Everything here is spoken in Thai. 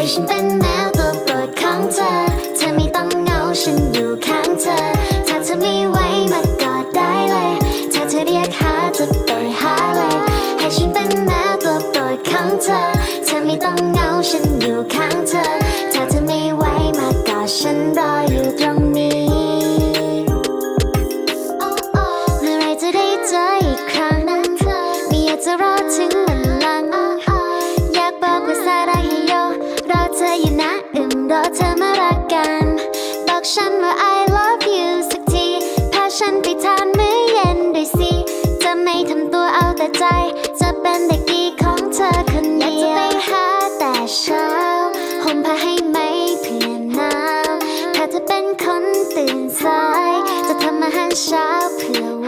ให้ฉันเป็นแมวตัวโปรดของเธอ เธอไม่ต้องเหงาฉันอยู่ข้างเธอ ถ้าเธอไม่ไหวมากอดได้เลย ถ้าเธอเรียกหาจะไปหาเลย ให้ฉันเป็นแมวตัวโปรดของเธอ เธอไม่ต้องเหงาฉันอยู่ข้างเธอ ถ้าเธอไม่ไหวมากอดฉันรออยู่ตรงนี้ เมื่อไรจะได้เจออีกครั้งไม่อยากจะรอถึง อึมรอเธอมารักกัน บอกฉันว่า I love you สักที พาฉันไปทานมื้อเย็นด้วยสิ จะไม่ทำตัวเอาแต่ใจ จะเป็นเด็กดีของเธอคนเดียว อยากจะไปหาแต่เช้าห่มผ้าให้ไหมเพื่อนหนาวถ้าเธอเป็นคนตื่นสาย จะทำอาหารเช้าเพื่อ